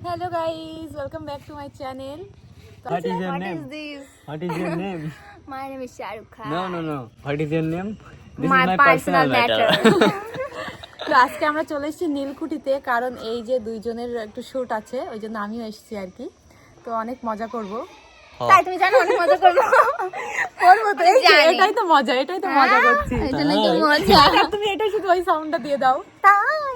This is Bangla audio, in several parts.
Hello guys, welcome back to my channel. What is your What name? is this? What is your name? My name is Shah Rukh Khan. No, no, no. What is your name? This My is my personal personal matter. তো আজকে আমরা চলে এসেছি নীলকুঠিতে কারণ এই যে দুইজনের একটু শুট আছে ওই জন্য আমিও এসেছি আর কি তো অনেক মজা করব তাই তুমি জানো অনেক মজা করব করব তো এই যে, জানি। এটাই তো মজা এটাই তো মজা করছি এই জন্য তো মজা তুমি এটা শুধু ওই সাউন্ডটা দিয়ে দাও তাই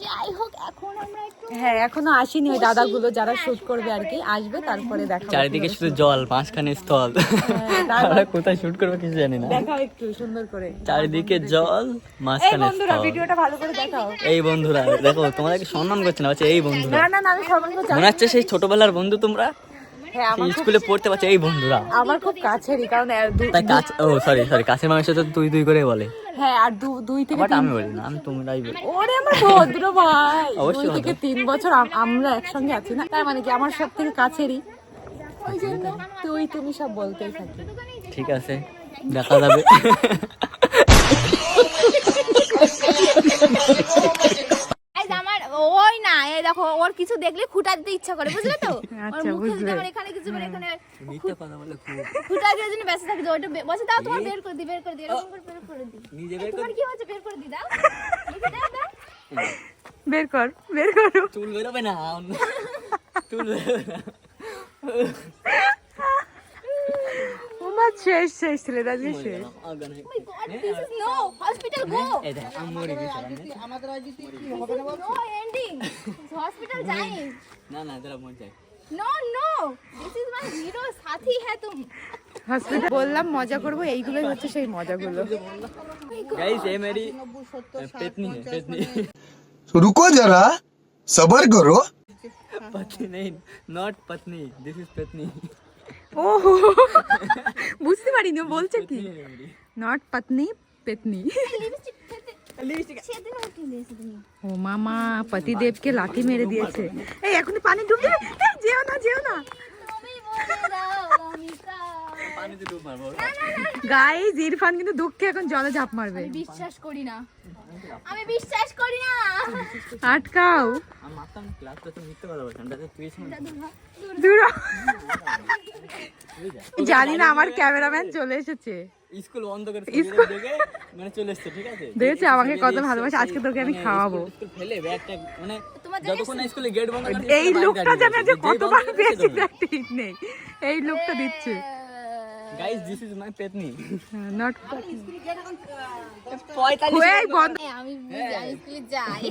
যাই হোক এখন আমরা একটু হ্যাঁ এখনও আসেনি ওই দাদাগুলো যারা শুট করবে আর কি। আসবে তারপরে দেখা। চারিদিকে শুধু জল মাঝখানে স্থল। হ্যাঁ, আমরা কোথায় শুট করব কিছু জানি না। দেখাও একটু সুন্দর করে। চারিদিকে জল এই মাঝখানে বন্ধুরা ভিডিওটা ভালো করে দেখাও। এই বন্ধুরা দেখো তোমাদেরকে সম্মান করছে না বাচ্চা এই বন্ধুরা। না না না আমি সর্বঙ্গ মনে হচ্ছে সেই ছোটবেলার বন্ধু তোমরা? হ্যাঁ স্কুলে পড়তে পারছ এই বন্ধুরা। আমার খুব কাছেরই কারণ তাই কাছে ও সরি সরি কাছের মানুষের তো তুই তুই করে বলে। হ্যাঁ আর দুই থেকে আমি বলি না আমি তোমরাই বলি। ওরে আমার ভদ্র ভাই। দুই থেকে তিন বছর আমরা একসঙ্গে আছি না। তার মানে কি আমার সব থেকে কাছেরই। ওই জন্য তুই তুমি সব বলতেই থাকি। ঠিক আছে দেখা যাবে Guys, আমার ওই না এই দেখো ওর কিছু দেখলে খুঁটা দিতে ইচ্ছা করে বুঝলে তো? ওর আচ্ছা, মুখে যদি আমার এখানে কিছু করে এখানে মিথ্যে কথা বলে খুব। খুঁটা দিয়ে জন্য ব্যস্ত থাকে যে ওটা বে- বলছে দাও তোমার বের করে দি বের করে দি এরকম করে বের করে দি। নিজে বের তোমার কি হচ্ছে বের করে দি দাও। দেখি, দাও দাও। বের কর বের করো। চুল বেরোবে না চুল না। আমার শেষ শেষ ছেলে আজকে শেষ। অজ্ঞান হয়ে- Oh my God, this is no hospital go এই দেখ, আমি মরে গেছি no ending hospital যাই না না তোরা মরে যাই no no this is my hero সাথী হ্যাঁ তুম হসপিটাল বললাম মজা করব এইগুলোই হচ্ছে সেই মজাগুলো गाइस ये मेरी पत्नी है पत्नी रुको जरा सबर करो पत्नी नहीं नॉट पत्नी दिस इज पत्नी ও বুঝতে পারিনি ও বলছে কি নট পত্নী পেতনি ও মামা পতিদেবকে লাঠি মেরে দিয়েছে। এই এখনই পানি ডুবে যেও না যেও না। গাইজ ইরফান কিন্তু দুঃখে এখন জলে ঝাঁপ মারবে। বিশ্বাস করি না। আমি বিশ্বাস করি না। আটকাও। জানি না আমার ক্যামেরাম্যান চলে এসেছে। স্কুল বন্ধ করে স্কুল দেখে মানে চলে এসেছে ঠিক আছে? দেখেছ আমাকে কত ভালোবাসে আজকে তোকে আমি খাওয়াবো। স্কুল ফেলে ব্যাগটা মানে যতক্ষণ না স্কুলে গেট বন্ধ করে এই লোকটা যেন যে কতবার পেয়েছি তার ঠিক নেই। এই লোকটা দিচ্ছে। গাইস দিস ইজ মাই পেতনি। নট আমি বুঝি, আমি স্কুলে যাই।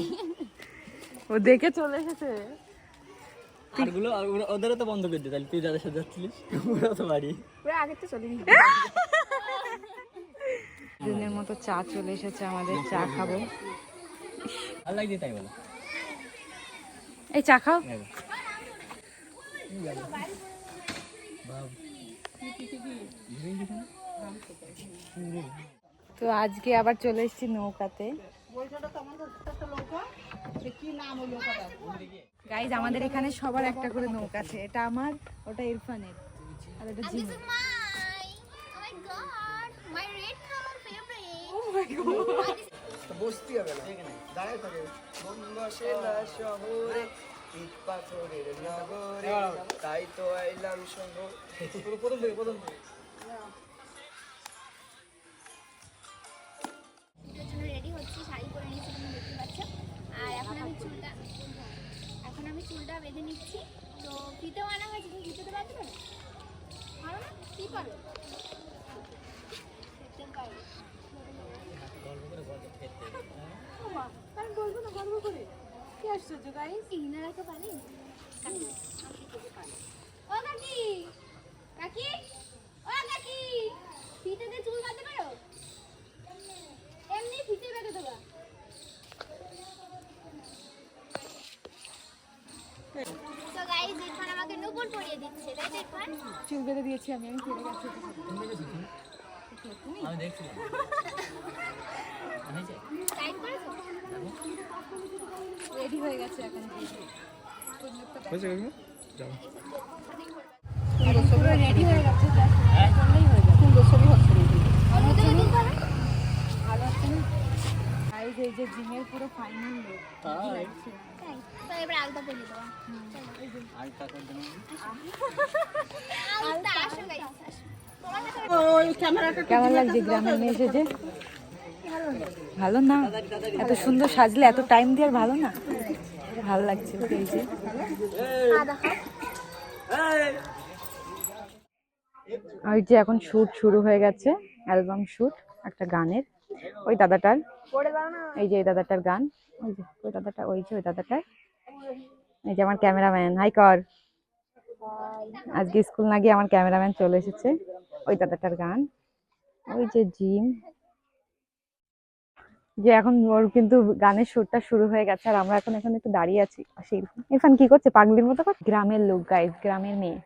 ও দেখে চলে এসেছে। আরগুলো ওদেরও তো বন্ধ করে দে তাহলে তুই যাদের সাথে যাচ্ছিলিস ওরা তো বাড়ি। পুরো আগে তো চলে দিনের মতো চা চলে এসেছে আমাদের চা খাব। এই চা খাও। তো আজকে আবার চলে এসেছি নৌকাতে। গাইজ আমাদের এখানে সবার একটা করে নৌকা আছে। এটা আমার ওটা ইরফানের। আর এটা Jimmy This is my, oh my god, my red color favorite. তাই তো আইলাম শহর। এর জন্য রেডি হচ্ছি শাড়ি পরে নিয়েছি তুমি দেখতে পাচ্ছ। আর এখন আমি চুলটা এখন আমি চুলটা বেঁধে নিচ্ছি। তো ফিতে আনা হয়েছে তুমি ফিতে পারো পারো না? কি পারো ফিতে পারো। ওমা, আমি বলব না গর্ব করে কি আশ্চর্য গাইজ ইনারা তো পারে। ও কাকি ও কাকি ফিতে দিয়ে চুল বাঁধতে পারো এমনি ফিতে বেঁধে দেবা তো গাইস ইরফান আমাকে নুপুর পরিয়ে দিচ্ছে চুল বেঁধে দিয়েছি আমি আমি আমি দেখছিলাম রেডি হয়ে গেছে এখন। পুরো রেডি হয়ে গেছে হয়ে। করো এই যে জিমের পুরো ফাইনাল লুক তাই? তো তারপরে আলতা আসো guys, কেমন লাগছে গ্রামে মেয়ে এসেছে ভালো না? এত সুন্দর সাজলে এত টাইম দিয়ে ভালো না? ভালো লাগছে এই যে। আর যে এখন শুট শুরু হয়ে গেছে অ্যালবাম শুট একটা গানের। ওই দাদাটার। এই যে এই দাদাটার গান। ওই যে, ওই দাদাটা, ওই যে ওই দাদাটার। এই যে আমার ক্যামেরাম্যান। হাই কর। আজকে স্কুল না গিয়ে আমার ক্যামেরাম্যান চলে এসেছে। ওই দাদাটার গান। ওই যে জিম। যে এখন ওর কিন্তু গানের সুরটা শুরু হয়ে গেছে আর আমরা এখন এখানে একটু দাঁড়িয়ে আছি। আসি ইরফান কি করছে? পাগলির মতো করছে? গ্রামের লোক গাইজ গ্রামের মেয়ে।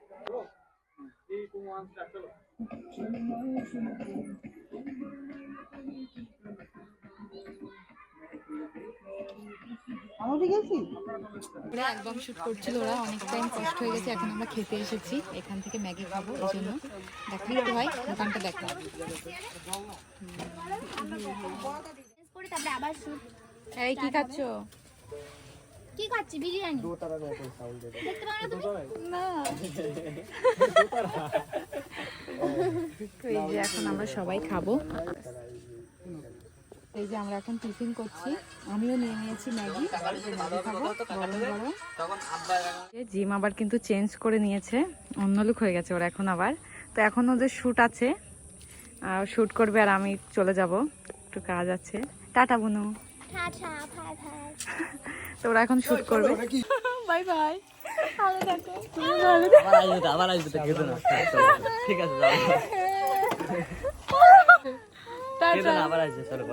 অ্যালবাম শুট করছিল ওরা, অনেক টাইম কষ্ট হয়ে গেছে, এখন আমরা খেতে এসেছি। এখান থেকে ম্যাগি খাব, এই জন্য। দেখো ভাই, দোকানটা দেখো। করে তারপরে আবার শুট এই কি খাচ্ছো? কি খাচ্ছি? বিরিয়ানি। দেখতে পাও না তুমি? না। তো এই যে এখন আমরা সবাই খাব। এই যে আমরা এখন টিফিন করছি। আমিও নিয়ে নিয়েছি ম্যাগি। জিম আবার কিন্তু চেঞ্জ করে নিয়েছে। অন্য লুক হয়ে গেছে ওরা এখন আবার। তো এখন ওদের শ্যুট আছে শ্যুট করবে আর আমি চলে যাব। একটু কাজ আছে। টাটা বোনো ঠাঠা ফাই ফাই তো ওরা এখন শুট করবে বাই বাই ঠিক আছে